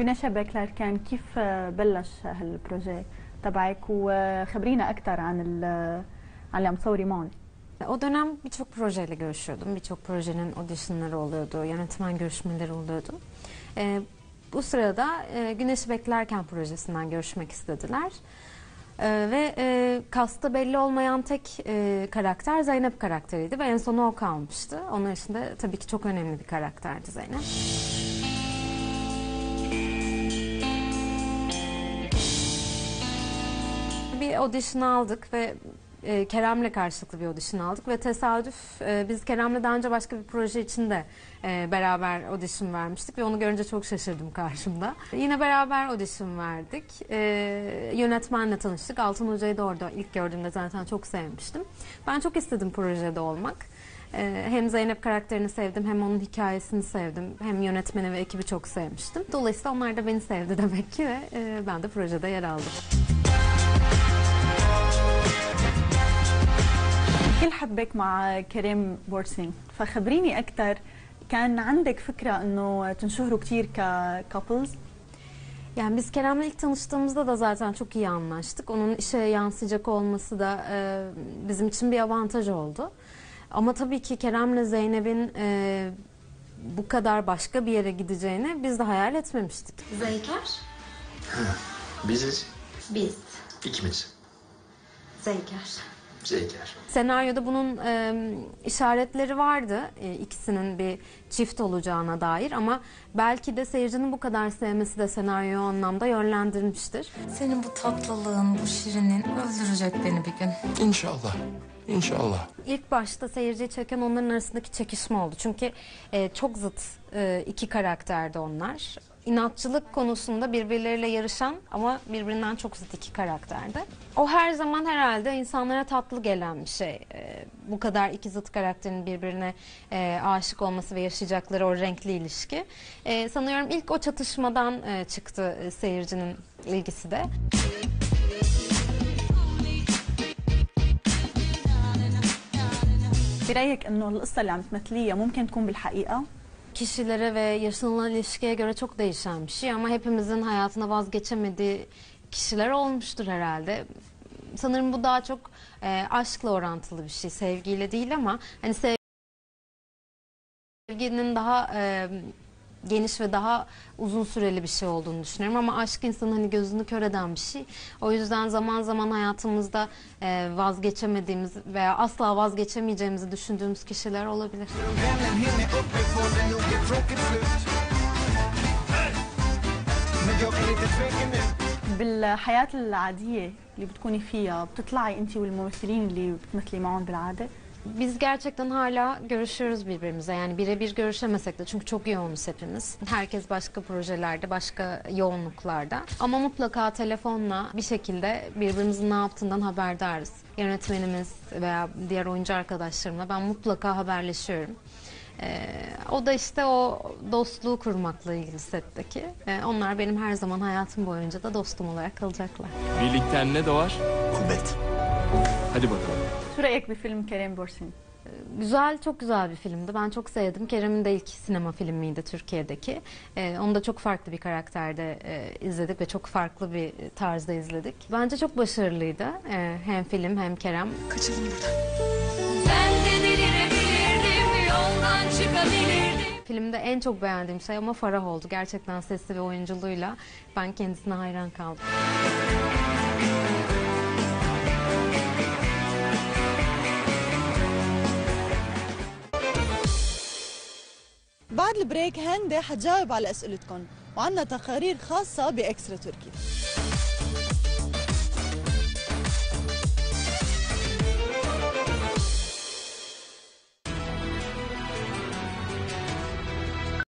بنشا بكلر كان كيف بلش هالبروجي تبعك وخبرينا اكثر عن ال- عن اللي عم تصوري معهم O dönem birçok projeyle görüşüyordum. Birçok projenin auditionları oluyordu, yönetmen görüşmeleri oluyordu. Ee, bu sırada e, Güneşi Beklerken projesinden görüşmek istediler. Ee, ve e, kasta belli olmayan tek e, karakter Zeynep karakteriydi ve en sona o kalmıştı. Onun için de tabii ki çok önemli bir karakterdi Zeynep. Bir audition aldık ve e, Kerem'le karşılıklı bir audition aldık ve tesadüf e, biz Kerem'le daha önce başka bir proje için de e, beraber audition vermiştik ve onu görünce çok şaşırdım karşımda. Yine beraber audition verdik. E, yönetmenle tanıştık. Altın Hoca'yı da orada ilk gördüğümde zaten çok sevmiştim. Ben çok istedim projede olmak. E, hem Zeynep karakterini sevdim hem onun hikayesini sevdim. Hem yönetmeni ve ekibi çok sevmiştim. Dolayısıyla onlar da beni sevdi demek ki ve e, ben de projede yer aldım. كل حبك مع كريم بورسين فخبريني اكثر كان عندك فكره انه تنشهروا كثير ككابلز Yani biz Kerem'le ilk tanıştığımızda da zaten çok iyi anlaştık. Onun işe yansıyacak olması da e, bizim için bir avantaj oldu. Ama tabii ki Kerem'le Zeynep'in e, bu kadar başka bir yere gideceğini biz de hayal etmemiştik. Zeyker, Biziz. biz. ikimiz. Zeyker. Zeyker. Senaryoda bunun e, işaretleri vardı e, ikisinin bir çift olacağına dair ama belki de seyircinin bu kadar sevmesi de senaryoyu o anlamda yönlendirmiştir. Senin bu tatlılığın, bu şirinin öldürecek beni bir gün. İnşallah. İnşallah. İlk başta seyirciyi çeken onların arasındaki çekişme oldu. Çünkü e, çok zıt e, iki karakterdi onlar İnatçılık konusunda birbirleriyle yarışan ama birbirinden çok zıt iki karakterdi. O her zaman herhalde insanlara tatlı gelen bir şey. E, bu kadar iki zıt karakterin birbirine e, aşık olması ve yaşayacakları o renkli ilişki. E, sanıyorum ilk o çatışmadan e, çıktı e, seyircinin ilgisi de. برايك انه القصه اللي عم تمثليها ممكن تكون بالحقيقه Kişilere ve yaşanılan ilişkiye göre çok değişen bir şey ama hepimizin hayatına vazgeçemediği kişiler olmuştur herhalde. Sanırım bu daha çok e, aşkla orantılı bir şey, sevgiyle değil ama hani sevginin daha e, geniş ve daha uzun süreli bir şey olduğunu düşünüyorum ama aşk insanın hani gözünü kör eden bir şey. O yüzden zaman zaman hayatımızda e, vazgeçemediğimiz veya asla vazgeçemeyeceğimizi düşündüğümüz kişiler olabilir. بالحياه العاديه اللي بتكوني فيها بتطلعي انت والممثلين اللي بتمثلي معهم بالعاده biz gerçekten hala görüşüyoruz birbirimize. Yani birebir görüşemesek de çünkü çok yoğunuz hepimiz. Herkes başka projelerde, başka yoğunluklarda. Ama mutlaka telefonla bir şekilde birbirimizin ne yaptığından haberdarız. Yönetmenimiz veya diğer oyuncu arkadaşlarımla ben mutlaka haberleşiyorum. Ee, o da işte o dostluğu kurmakla ilgili setteki. Ee, onlar benim her zaman hayatım boyunca da dostum olarak kalacaklar. Birlikten ne doğar? Kuvvet. Hadi bakalım. شو رايك بفيلم كريم بورسين Güzel, çok güzel bir filmdi. Ben çok sevdim. Kerem'in de ilk sinema filmiydi Türkiye'deki. Ee, onu da çok farklı bir karakterde e, izledik ve çok farklı bir tarzda izledik. Bence çok başarılıydı. Ee, hem film hem Kerem. Kaçalım buradan. Ben de delirebilirdim, yoldan çıkabilirdim. Filmde en çok beğendiğim şey ama Farah oldu. Gerçekten sesi ve oyunculuğuyla ben kendisine hayran kaldım. بعد البريك هندي حتجاوب على اسئلتكم وعندنا تقارير خاصة بإكسترا تركي.